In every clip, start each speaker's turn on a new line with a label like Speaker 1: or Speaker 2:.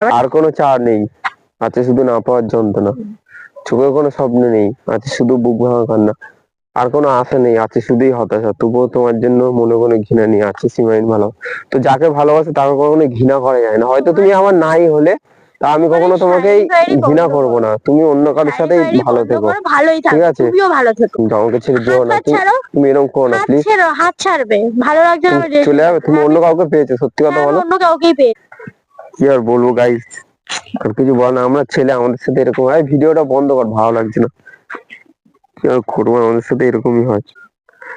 Speaker 1: আর কোনো চার নেই। আছে শুধু না পাওয়ার যন্ত্রণা। চোখে কোনো স্বপ্ন নেই। আছে শুধু বুক ভাঙা কান্না। আর কোনো আশা নেই। আছে শুধুই হতাশা। তবুও তোমার জন্য মনে কোনো ঘৃণা নেই। আছে সীমাহীন ভালো। তো যাকে ভালোবাসে তাকে কখনো ঘৃণা করা যায় না। হয়তো তুমি আমার নাই হলে তা আমি কখনো তোমাকে ঘৃণা করব না। তুমি অন্য কারোর সাথেই ভালো থেকো। ঠিক আছে।
Speaker 2: তুমিও ভালো থেকো।
Speaker 1: তুমি আমাকে ছেড়ে যেও না। তুমি এরকম করো না প্লিজ
Speaker 2: ছেড়ো হাত ছাড়বে। ভালো লাগছে
Speaker 1: চলে যাবে। তুমি অন্য কাউকে পেয়েছ সত্যি কথা
Speaker 2: হ্যাঁ,
Speaker 1: বলো।
Speaker 2: অন্য কাউকেই পেয়ে
Speaker 1: কি আর বলব গাইস আর কিছু বল না, আমরা ছেলে, আমাদের সাথে এরকম হয়। ভিডিওটা বন্ধ কর, ভালো লাগছে না। কি আর করব, আমাদের সাথে এরকমই হয়।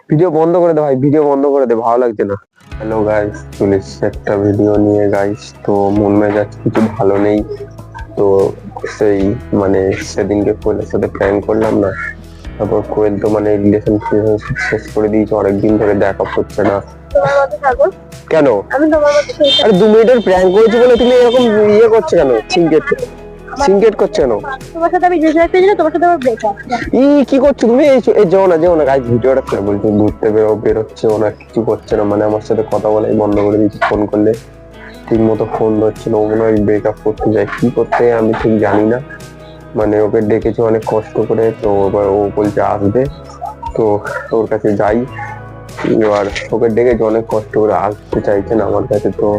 Speaker 1: ভিডিও বন্ধ করে দে ভাই, ভিডিও বন্ধ করে দে, ভালো লাগছে না। হ্যালো গাইস চলে একটা ভিডিও নিয়ে গাইস তো মন মেজাজ কিছু ভালো নেই। তো সেই মানে সেদিনকে কোয়েলের সাথে প্ল্যান করলাম না। তারপর কোয়েল তো মানে রিলেশন শেষ করে দিয়েছে, অনেকদিন ধরে দেখা হচ্ছে না।
Speaker 2: তোমার মতো থাকো।
Speaker 1: কেন?
Speaker 2: আমি তোমার মতো
Speaker 1: আরে দু মিনিটের প্র্যাঙ্ক করেছি বলে তুমি এরকম ইয়ে করছ কেন? করছ কেন?
Speaker 2: তোমার সাথে আমি পেয়েছি তোমার সাথে আমার ব্রেকআপ
Speaker 1: ই কি করছ তুমি? এই যেও না যেও না গাইজ ভিডিওটা করে বলছো ঘুরতে বেরো বেরোচ্ছে না কিছু করছে না মানে আমার সাথে কথা বলাই বন্ধ করে দিয়েছি ফোন করলে ঠিক মতো ফোন ধরছে না ও মনে হয় ব্রেকআপ করতে যায়। কি করতে আমি ঠিক জানি না। মানে ওকে ডেকেছি অনেক কষ্ট করে তো এবার ও বলছে আসবে। তো ওর কাছে যাই। এবার ওকে ডেকেছি অনেক কষ্ট করে আসতে চাইছে না আমার কাছে তো।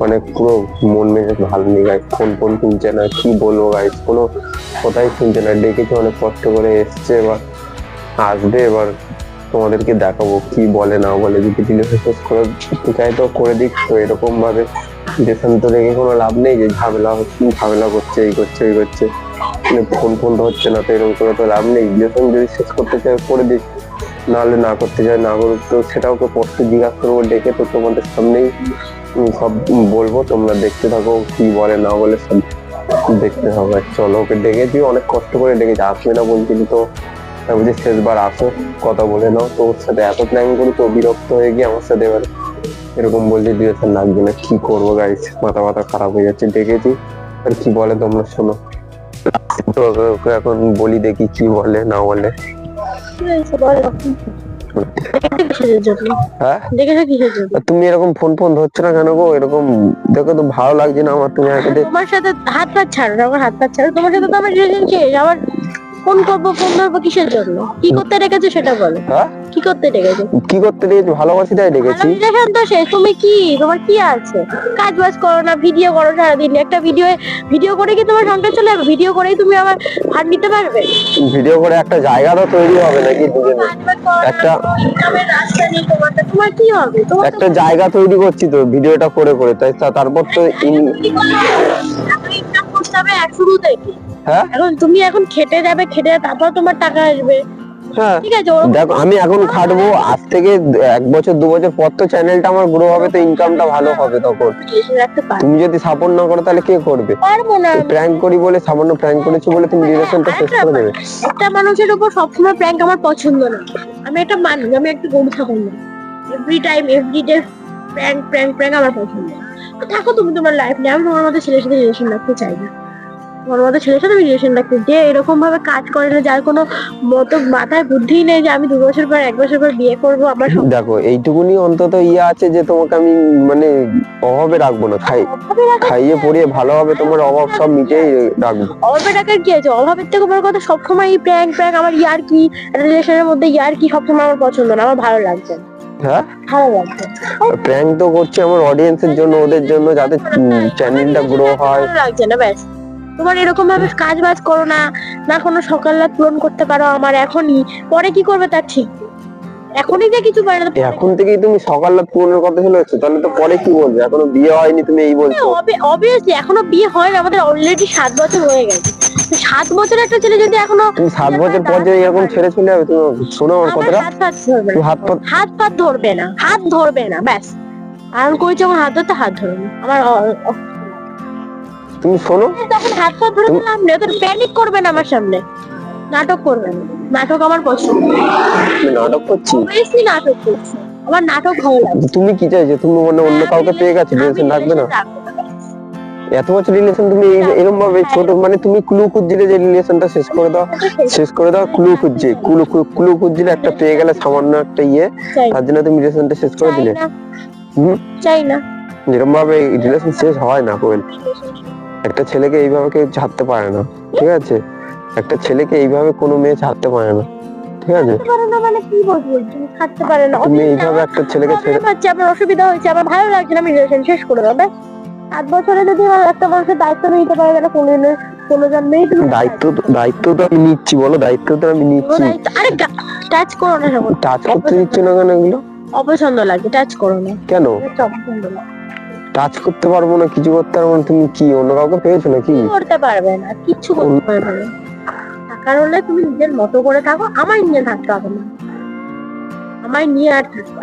Speaker 1: মানে পুরো মন মেজাজ ভালো নেই গাইজ ফোন ফোন তুলছে না, কি বলব গাইজ কোনো কোথায় শুনছে না। ডেকেছি অনেক কষ্ট করে এসছে, এবার আসবে, এবার তোমাদেরকে দেখাবো কি বলে, না বলে। যদি রিলেশন শেষ করে চাই তো করে দিক, তো এরকম ভাবে রিলেশন তো দেখে কোনো লাভ নেই যে ঝামেলা হচ্ছে ঝামেলা করছে, এই করছে এই করছে। ফোন ফোন তো হচ্ছে না, তো এরকম করে তো লাভ নেই। রিলেশন যদি শেষ করতে চাই করে দিক। নাহলে না করতে চাই না করুক। তো সেটা ওকে পড়তে জিজ্ঞাসা করব, ডেকে তো তোমাদের সামনেই সব বলব, তোমরা দেখতে থাকো কি বলে, না বলে সব দেখতে হবে। চলো, ওকে ডেকেছি অনেক কষ্ট করে ডেকেছি, আসবে না বলছিল তো বলছি শেষবার আসো, কথা বলে নাও, তো ওর সাথে এত প্ল্যান করি তো বিরক্ত হয়ে গিয়ে আমার সাথে এবার এরকম বলছে ডিরেকশন লাগবে না, কি করব গাইস মাথা মাথা খারাপ হয়ে যাচ্ছে ডেকেছি আর কি বলে তোমরা, শোনো। তো ওকে এখন বলি দেখি কি বলে, না বলে। তুমি এরকম ফোন ফোন ধরছো না কেন গো? এরকম দেখো তো ভালো লাগছে না আমার তুমি
Speaker 2: তোমার সাথে হাত পা ছাড়ো আমার হাত পা ছাড়ো তোমার সাথে তো আমার রিলেশন শেষ আবার ফোন করব ফোন ধরবো কিসের জন্য? কি করতে রেখেছো সেটা বলো।
Speaker 1: হ্যাঁ?
Speaker 2: কি করতে রেখেছো
Speaker 1: কি করতে দিয়েছি ভালোবাসি তাই ডেকেছি।
Speaker 2: রিলেশন তো শেষ তুমি কি? তোমার কি আছে? কাজ বাজ করো না ভিডিও করো সারাদিন। একটা ভিডিও ভিডিও করে কি তোমার সংসার চলে যাবে? ভিডিও করেই তুমি আবার ভাত নিতে পারবে?
Speaker 1: ভিডিও করে একটা জায়গা তো তৈরি হবে নাকি দুজনে? একটা-
Speaker 2: ইনকামের রাস্তা নেই তোমার তোমার কি হবে? তোমার
Speaker 1: একটা জায়গা তৈরি করছি তো ভিডিওটা করে করে। তাই তারপর তো
Speaker 2: ইনকাম করতে হবে এক শুরু থেকে।
Speaker 1: হ্যাঁ?
Speaker 2: এখন তুমি এখন খেটে যাবে খেটে তারপর তোমার টাকা আসবে।
Speaker 1: হ্যাঁ।
Speaker 2: ঠিক আছে
Speaker 1: দেখো আমি এখন খাটবো আজ থেকে এক বছর দু বছর পর তো চ্যানেলটা আমার গ্রো হবে তো ইনকামটা ভালো হবে তখন। তুমি যদি সাপোর্ট না করো তাহলে কে করবে?
Speaker 2: পারব না।
Speaker 1: প্র্যাঙ্ক করি বলে সামান্য প্র্যাঙ্ক করেছি বলে তুমি রিলেশনটা শেষ করে দেবে।
Speaker 2: একটা মানুষের উপর সবসময় প্র্যাঙ্ক আমার পছন্দ না। আমি একটা মানুষ আমি একটা গরু থাকুন না। Every time every day prank prank prank আমার পছন্দ থাকো তুমি তোমার লাইফ নিয়ে আমি তোমার মতো ছেলের সাথে রিলেশন রাখতে চাই না। তোমার মতো ছেলের সাথে আমি রিলেশন রাখতে যে এরকম ভাবে কাজ করে না যার কোনো মতো মাথায় বুদ্ধি নেই যে আমি দু বছর পর এক বছর পর বিয়ে করব আমার
Speaker 1: দেখো এইটুকুনি অন্তত ইয়ে আছে যে তোমাকে আমি মানে অভাবে রাখব না। খাই খাইয়ে পরিয়ে ভালোভাবে তোমার অভাব সব মিটেই রাখব।
Speaker 2: অভাবে টাকার কি আছে? অভাবের থেকে বড় কথা সবসময় এই প্র্যাঙ্ক প্র্যাঙ্ক আমার ইয়ার কি? রিলেশনের মধ্যে ইয়ার কি? সবসময় আমার পছন্দ না আমার ভালো লাগছে।
Speaker 1: হ্যাঁ। প্র্যাঙ্ক তো করছি আমার অডিয়েন্সের জন্য ওদের জন্য যাতে চ্যানেলটা গ্রো হয়।
Speaker 2: লাগছে না ব্যাস। তোমার এরকম ভাবে কাজ বাজ করো না না কোনো সকাল রাত পূরণ করতে পারো আমার এখনই। পরে কি করবে তার ঠিক? এখনই যে কিছু পারে না
Speaker 1: এখন থেকেই তুমি সকাল রাত পূরণের কথা চলে এসছো তাহলে তো পরে কি বলবে? এখনও বিয়ে হয়নি তুমি এই বলছো।
Speaker 2: অবভিয়াসলি এখনও বিয়ে হয় না আমাদের অলরেডি সাত বছর হয়ে গেছে। সাত বছর একটা ছেলে যদি এখনও
Speaker 1: তুমি সাত বছর পর যে এরকম ছেড়ে চলে যাবে তুমি শোনো আমার কথাটা।
Speaker 2: হাত
Speaker 1: পা
Speaker 2: হাত ফাত ধরবে না হাত ধরবে না ব্যাস। আর করেছি আমার হাত ধরতে হাত ধরবে আমার
Speaker 1: তুমি শোনো।
Speaker 2: তখন হাত পা ধরে
Speaker 1: তুমি-
Speaker 2: নেই তোর প্যানিক করবে না আমার সামনে। নাটক করবে না। নাটক আমার পছন্দ।
Speaker 1: নাটক করছি?
Speaker 2: বেশি নাটক করছে। আমার নাটক ভালো লাগে।
Speaker 1: তুমি কি চাইছো? তুমি মানে অন্য কাউকে পেয়ে গেছো রিলেশন রাখবে না। এত বছর রিলেশন তুমি এই- এরকম ভাবে ছোট মানে তুমি ক্লু খুঁজছিলে যে রিলেশনটা শেষ করে দাও? শেষ করে দাও ক্লু খুঁজছে। ক্লু ক্লু খুঁজছিলে একটা পেয়ে গেলে সামান্য একটা ইয়ে। তার জন্য তুমি রিলেশনটা শেষ করে দিলে। হুম?
Speaker 2: চাই না।
Speaker 1: এরকম ভাবে রিলেশন শেষ হয় না কোয়েল। একটা ছেলেকে এইভাবে কেউ ছাড়তে পারে না ঠিক আছে? একটা ছেলেকে এইভাবে কোনো মেয়ে ছাড়তে পারে না ঠিক আছে?
Speaker 2: থাকতে পারে না মানে কি বলব? তুমি পারে না।
Speaker 1: তুমি এইভাবে একটা ছেলেকে ছেড়ে
Speaker 2: হচ্ছে আমার অসুবিধা হয়েছে। আমার ভালো লাগছে না আমি রিলেশন শেষ করে দেবে। সাত বছরে যদি আমার একটা মানুষের দায়িত্ব নিতে পারে তাহলে কোনোদিনও কোনো জন্মেই তুমি
Speaker 1: দায়িত্ব তো- দায়িত্ব তো আমি নিচ্ছি বলো দায়িত্ব তো আমি নিচ্ছি।
Speaker 2: আরে টাচ করো না
Speaker 1: টাচ করতে দিচ্ছ না কেন এগুলো?
Speaker 2: অপছন্দ লাগে টাচ করো না।
Speaker 1: কেন?
Speaker 2: অপছন্দ লাগে।
Speaker 1: টাচ করতে পারব না কিছু করতে পারব না তুমি কি অন্য কাউকে পেয়েছ নাকি?
Speaker 2: কি করতে পারবে না কিছু করতে পারবে না। টাকার হলে তুমি নিজের মতো করে থাকো আমায় নিয়ে থাকতে হবে না। আমায় নিয়ে আর থাকতে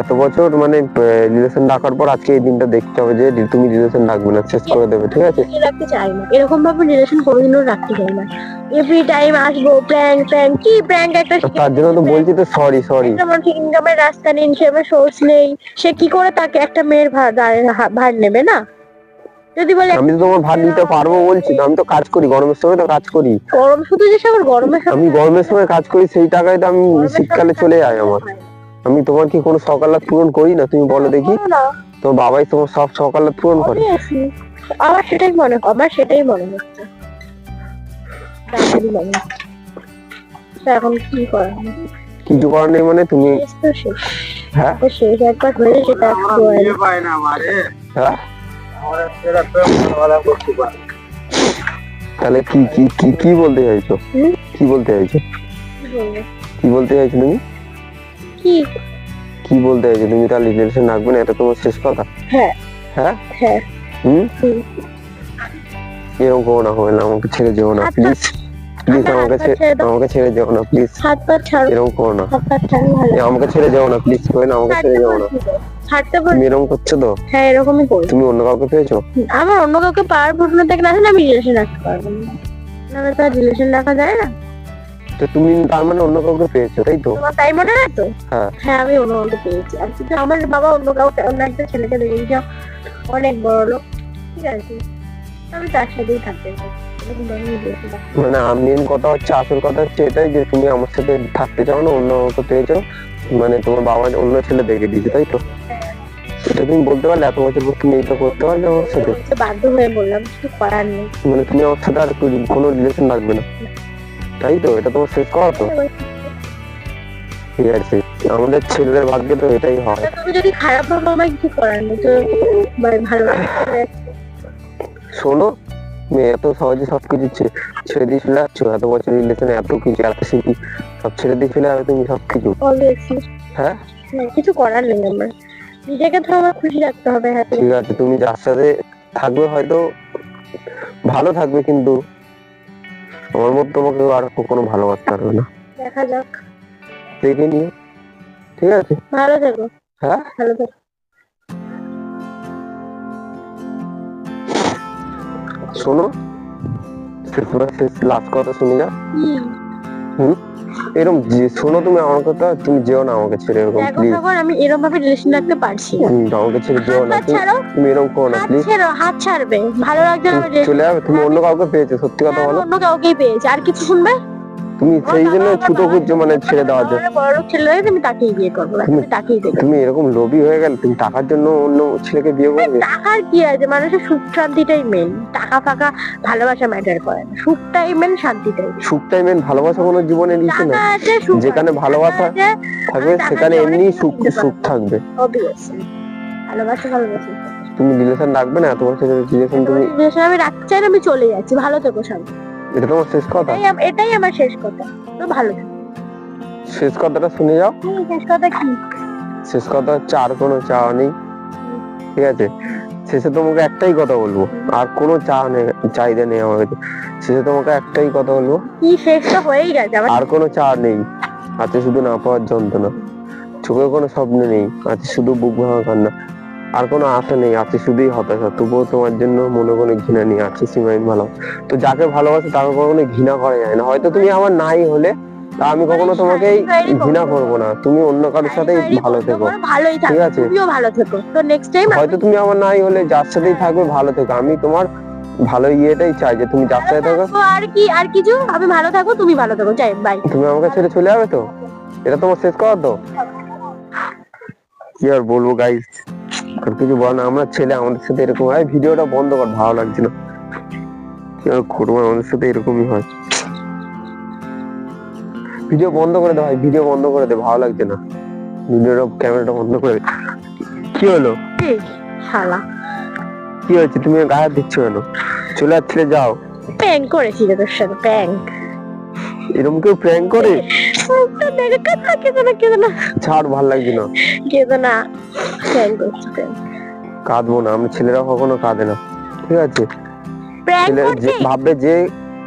Speaker 1: এত বছর মানে রিলেশন রাখার পর আজকে এই দিনটা দেখতে হবে যে তুমি রিলেশন রাখবে না শেষ করে দেবে ঠিক আছে?
Speaker 2: রাখতে চাই না। এরকম ভাবে রিলেশন কোনোদিনও রাখতে চাই না। এভরি টাইম আসব প্র্যাঙ্ক প্র্যাঙ্ক কি প্র্যাঙ্ক একটা
Speaker 1: তার জন্য তো বলছি তো সরি সরি
Speaker 2: আমার ইনকামের রাস্তা নেই সে আমার সোর্স নেই। সে কি করে তাকে একটা মেয়ের ভার ভার নেবে না? যদি বলে
Speaker 1: আমি তো তোমার ভাত দিতে পারব বলছি তো আমি তো কাজ করি গরমের সময় তো কাজ করি।
Speaker 2: গরম শুধু যে সবার গরমের
Speaker 1: আমি গরমের সময় কাজ করি সেই টাকায় তো আমি শীতকালে চলে যায় আমার। আমি তোমার কি কোনো সকালাত পূরণ করি না তুমি বলো দেখি। তোমার বাবাই তোমার সব সকালাত পূরণ করে।
Speaker 2: আমার সেটাই মনে আমার সেটাই মনে হচ্ছে। মনে এখন কি করা
Speaker 1: কিছু করার নেই মানে তুমি হ্যাঁ?
Speaker 2: শেষ। একবার হয়ে সেটা একটু হয় না।
Speaker 1: হ্যাঁ? তাহলে কি কি কি কি বলতে চাইছো? কি বলতে চাইছো?
Speaker 2: কি
Speaker 1: বলতে চাইছো তুমি?
Speaker 2: কি?
Speaker 1: কি বলতে চাইছো? তুমি তাহলে রিলেশন রাখবে না এটা তোমার শেষ কথা?
Speaker 2: হ্যাঁ।
Speaker 1: হ্যাঁ?
Speaker 2: হ্যাঁ।
Speaker 1: হুম। এরকম করো না হবে না আমাকে ছেড়ে যেও না। প্লিজ প্লিজ আমাকে ছেড়ে আমাকে ছেড়ে যেও না প্লিজ
Speaker 2: হাত পা ছাড়ো।
Speaker 1: এরকম করো না। আমাকে ছেড়ে যেও না প্লিজ করে না আমাকে ছেড়ে যেও না।
Speaker 2: বল
Speaker 1: তুমি এরকম করছ তো?
Speaker 2: হ্যাঁ এরকমই করি।
Speaker 1: তুমি অন্য কাউকে পেয়েছ?
Speaker 2: আমার অন্য কাউকে পাওয়ার প্রশ্ন থেকে না আমি রিলেশন রাখতে পারব না। নাহলে তো রিলেশন রাখা যায় না।
Speaker 1: তো তুমি তার মানে অন্য কাউকে পেয়েছ তাই তো?
Speaker 2: তোমার তাই মনে হয় তো?
Speaker 1: হ্যাঁ।
Speaker 2: হ্যাঁ আমি অন্য কাউকে পেয়েছি। আর কিন্তু আমার বাবা অন্য কাউকে অন্য একটা ছেলেকে দেখেছি অনেক বড় লোক। ঠিক আছে। আমি তার সাথেই থাকতে চাই। আমি।
Speaker 1: মানে মেন কথা হচ্ছে আসল কথা হচ্ছে এটাই যে তুমি আমার সাথে থাকতে চাও না অন্য কাউকে পেয়েছ মানে তোমার বাবা অন্য ছেলে দেখে দিয়েছে তাই তো? সেটা তুমি বলতে পারলে এত বছর পর তুমি এটা করতে পারলে আমার সাথে?
Speaker 2: বাধ্য হয়ে বললাম কিছু করার নেই।
Speaker 1: মানে তুমি আমার সাথে আর কোনো- কোনো রিলেশন রাখবে না। তাই তো এটা তোমার শেষ কথা তো ঠিক আছে আমাদের ছেলেদের ভাগ্যে তো এটাই হয়।
Speaker 2: তুমি যদি খারাপ ভাবো আমার কিছু করার নেই তো ভালো
Speaker 1: শোনো তুমি এত সহজে সবকিছু ছেড়ে দিয়ে চলে যাচ্ছ এত বছর রিলেশনে এত কিছু এত স্মৃতি সব ছেড়ে দিয়ে চলে যাবে তুমি সবকিছু? হ্যাঁ?
Speaker 2: হ্যাঁ, কিছু করার নেই আমার। নিজেকে তো আমার খুশি রাখতে হবে হ্যাঁ।
Speaker 1: ঠিক আছে তুমি যার সাথে থাকবে হয়তো ভালো থাকবে কিন্তু আমার মতো তোমাকে আর কখনো ভালোবাসতে পারবে না।
Speaker 2: দেখা যাক।
Speaker 1: দেখে নিও। ঠিক আছে?
Speaker 2: ভালো থেকো।
Speaker 1: হ্যাঁ?
Speaker 2: ভালো থেকো।
Speaker 1: শোনো শেষ লাস্ট কথা শুনি না
Speaker 2: কি
Speaker 1: এরকম যে শোনো তুমি আমার কথা তুমি যেও না আমাকে ছেড়ে এরকম প্লিজ
Speaker 2: আমি এরকম ভাবে রিলেশন রাখতে পারছি না।
Speaker 1: আমাকে ছেড়ে যেও না তুমি এরকম করো না
Speaker 2: হাত
Speaker 1: প্লিজ
Speaker 2: ছেড়ো হাত ছাড়বে। ভালো লাগবে না
Speaker 1: চলে যাবে তুমি অন্য কাউকে পেয়েছ সত্যি কথা
Speaker 2: হ্যাঁ,
Speaker 1: বলো।
Speaker 2: অন্য কাউকেই পেয়েছ আর কিছু শুনবে?
Speaker 1: তুমি সেই জন্য ছুটো খুঁজছো মানে ছেড়ে দেওয়ার জন্য
Speaker 2: আমার বড় লোক ছেলে হয়ে তুমি তাকেই বিয়ে করব
Speaker 1: তুমি-
Speaker 2: তাকেই দেবে
Speaker 1: তুমি এরকম লোভী হয়ে গেলে তুমি টাকার জন্য অন্য ছেলেকে বিয়ে করবে?
Speaker 2: টাকার কি আছে? মানুষের সুখ শান্তিটাই মেন টাকা ফাঁকা ভালোবাসা ম্যাটার করে না। সুখটাই মেন শান্তিটাই।
Speaker 1: সুখটাই মেন ভালোবাসা কোনো জীবনে দিচ্ছে না যেখানে ভালোবাসা থাকবে সেখানে এমনি সুখ সুখ থাকবে।
Speaker 2: Obviously ভালোবাসা ভালোবাসা।
Speaker 1: তুমি রিলেশন রাখবে না এত বছর রিলেশন তুমি
Speaker 2: রিলেশন আমি রাখতে চাই না আমি চলে যাচ্ছি। ভালো থেকো সবাই
Speaker 1: এটা তোমার শেষ কথা?
Speaker 2: এটাই এটাই আমার শেষ কথা। তো ভালো থেকো।
Speaker 1: শেষ কথাটা শুনে যাও।
Speaker 2: শেষ কথা কি?
Speaker 1: শেষ কথা হচ্ছে আর কোনো চাওয়া নেই। ঠিক আছে? শেষে তোমাকে একটাই কথা বলব। আর কোনো চাওয়া নেই চাহিদা নেই আমার কাছে। শেষে তোমাকে একটাই কথা বলব।
Speaker 2: কি শেষ তো হয়েই গেছে।
Speaker 1: আর কোনো চা নেই। আছে শুধু না পাওয়ার যন্ত্রণা। চোখে কোনো স্বপ্ন নেই। আছে শুধু বুক ভাঙা কান্না। আর কোনো আশা নেই আছে শুধুই হতাশা। তবুও তোমার জন্য মনে কোনো ঘৃণা নিয়ে আছে সীমাহীন ভালো। তো যাকে ভালোবাসে তাকে কখনো ঘৃণা করা যায় না। হয়তো তুমি আমার নাই হলে তা আমি কখনো তোমাকে ঘৃণা করব না। তুমি অন্য কারোর সাথে ভালো থেকো। ঠিক আছে?
Speaker 2: তুমিও ভালো থেকো। তো নেক্সট টাইম
Speaker 1: হয়তো তুমি আমার নাই হলে যার সাথেই থাকবে ভালো থেকো। আমি তোমার ভালো ইয়েটাই চাই যে তুমি যার সাথে থাকো।
Speaker 2: আর কি আর কিছু? আমি ভালো থাকো তুমি ভালো থাকো। যাই বাই
Speaker 1: তুমি আমাকে ছেড়ে চলে যাবে তো? এটা তোমার শেষ কথা তো? কি আর বলব গাইস আর কিছু বল না আমরা ছেলে আমাদের সাথে এরকম হয়। ভিডিওটা বন্ধ কর ভালো লাগছে না করব আমাদের সাথে এরকমই হয়। ভিডিও বন্ধ করে দে ভাই ভিডিও বন্ধ করে দে ভালো লাগছে না। ভিডিওটা ক্যামেরাটা বন্ধ করে দে। কি হলো?
Speaker 2: শালা।
Speaker 1: কি হয়েছে? তুমি গায়ে দিচ্ছ কেন? চলে যাচ্ছিলে যাও।
Speaker 2: প্র্যাঙ্ক করেছি রে তোর সাথে প্র্যাঙ্ক
Speaker 1: এরকম কেউ প্র্যাঙ্ক করে? ছাড় ভালো লাগছে না।
Speaker 2: কেঁদো
Speaker 1: কাঁদবো না আমরা ছেলেরা কখনো কাঁদে না ঠিক আছে? ছেলে যে ভাববে যে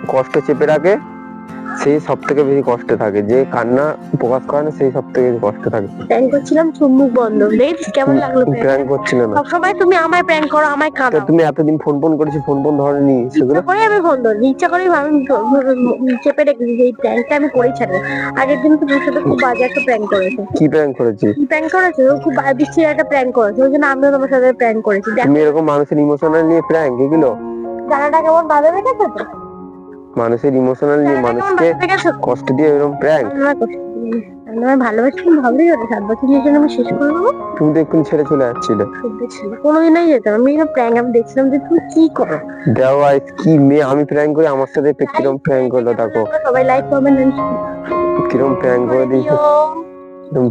Speaker 1: কষ্ট চেপে রাখে সেই সব থেকে বেশি কষ্টে থাকে। যে কান্না প্রকাশ করে না সেই সব থেকে বেশি কষ্ট থাকে।
Speaker 2: প্র্যাঙ্ক করছিলাম বন্ধ। কেমন লাগল
Speaker 1: প্র্যাঙ্ক? করছিল না।
Speaker 2: সবসময় তুমি আমায় প্র্যাঙ্ক করো আমায় কাঁদাও।
Speaker 1: তুমি এতদিন ফোন ফোন করেছি ফোন ফোন ধরেনি সেগুলো?
Speaker 2: করে আমি ফোন ধরি ইচ্ছা করে আমি চেপে রেখেছি যে এই প্র্যাঙ্কটা আমি করেই ছাড়বো। আগের দিন তো তোর সাথে খুব বাজে একটা প্র্যাঙ্ক করেছে।
Speaker 1: কি প্র্যাঙ্ক করেছি?
Speaker 2: কি প্র্যাঙ্ক করেছে? ও খুব একটা প্র্যাঙ্ক করেছে। ওই জন্য আমিও তোমার সাথে প্র্যাঙ্ক করেছি।
Speaker 1: তুমি এরকম মানুষের ইমোশনাল নিয়ে প্র্যাঙ্ক এগুলো?
Speaker 2: জানাটা কেমন তো?
Speaker 1: মানুষের ইমোশনাল নিয়ে মানুষকে? কষ্ট দিয়ে এরকম প্র্যাঙ্ক
Speaker 2: আমার ভালোবাসি ভাবলেই হতো সাত বছরের জন্য আমি শেষ করে দেবো।
Speaker 1: তুমি তো এক্ষুনি ছেড়ে চলে যাচ্ছিলে।
Speaker 2: কোনোদিনই যেতাম আমি প্র্যাঙ্ক আমি দেখছিলাম যে তুমি কি করো?
Speaker 1: দেওয়া কি মেয়ে আমি প্র্যাঙ্ক করি আমার সাথে কিরম প্র্যাঙ্ক করল দেখো।
Speaker 2: সবাই লাইক কমেন্ট
Speaker 1: কিরম প্র্যাঙ্ক করে দিয়েছে।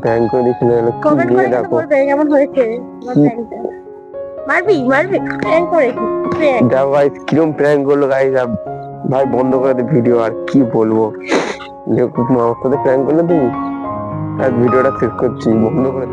Speaker 1: প্র্যাঙ্ক করে দিয়েছিল কি মেয়ে দেখো।
Speaker 2: কেমন হয়েছে? মারবি মারবি প্র্যাঙ্ক
Speaker 1: দেখো কিরম প্র্যাঙ্ক করল গাইস ভাই, বন্ধ করে দে ভিডিও আর কি বলব? যে আমার সাথে প্র্যাঙ্ক করলে তুমি? আর ভিডিওটা শেষ করছি, বন্ধ করে